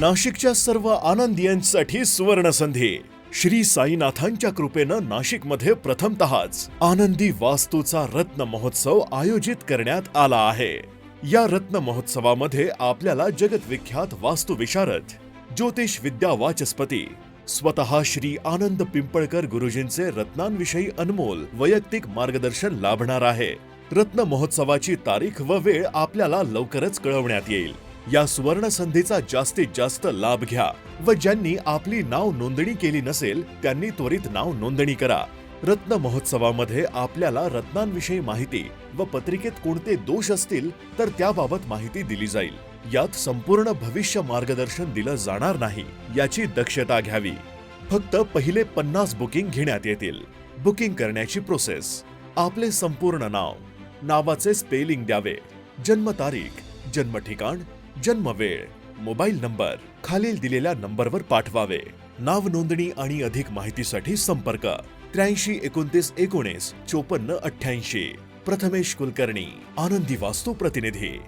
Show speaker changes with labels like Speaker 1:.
Speaker 1: नाशिकच्या सर्व आनंदियांसाठी सुवर्ण संधी श्री साईनाथांच्या कृपेनं नाशिकमध्ये प्रथमतःच आनंदी वास्तूचा रत्न महोत्सव आयोजित करण्यात आला आहे. या रत्न महोत्सवामध्ये आपल्याला जगतविख्यात वास्तुविशारद ज्योतिष विद्या वाचस्पती स्वतः श्री आनंद पिंपळकर गुरुजींचे रत्नांविषयी अनमोल वैयक्तिक मार्गदर्शन लाभणार आहे. रत्न महोत्सवाची तारीख व वेळ आपल्याला लवकरच कळवण्यात येईल. या सुवर्ण संधीचा जास्तीत जास्त लाभ घ्या. व ज्यांनी आपली नाव नोंदणी केली नसेल त्यांनी त्वरित नाव नोंदणी करा. रत्न महोत्सवामध्ये आपल्याला रत्नांविषयी माहिती व पत्रिकेत कोणते दोष असतील तर त्याबाबत माहिती दिली जाईल. यात संपूर्ण भविष्य मार्गदर्शन दिलं जाणार नाही याची दक्षता घ्यावी. फक्त पहिले पन्नास बुकिंग घेण्यात येतील. बुकिंग करण्याची प्रोसेस. आपले संपूर्ण नाव. नावाचे स्पेलिंग द्यावे. जन्मतारीख जन्म ठिकाण जन्म वेळ मोबाईल नंबर. खालील दिलेल्या नंबरवर पाठवावे. नाव नोंदणी आणि अधिक माहितीसाठी संपर्क. त्र्याऐंशी एकोणतीस एकोणीस चोपन्न अठ्ठ्याऐंशी. प्रथमेश कुलकर्णी. आनंदी वास्तू प्रतिनिधी.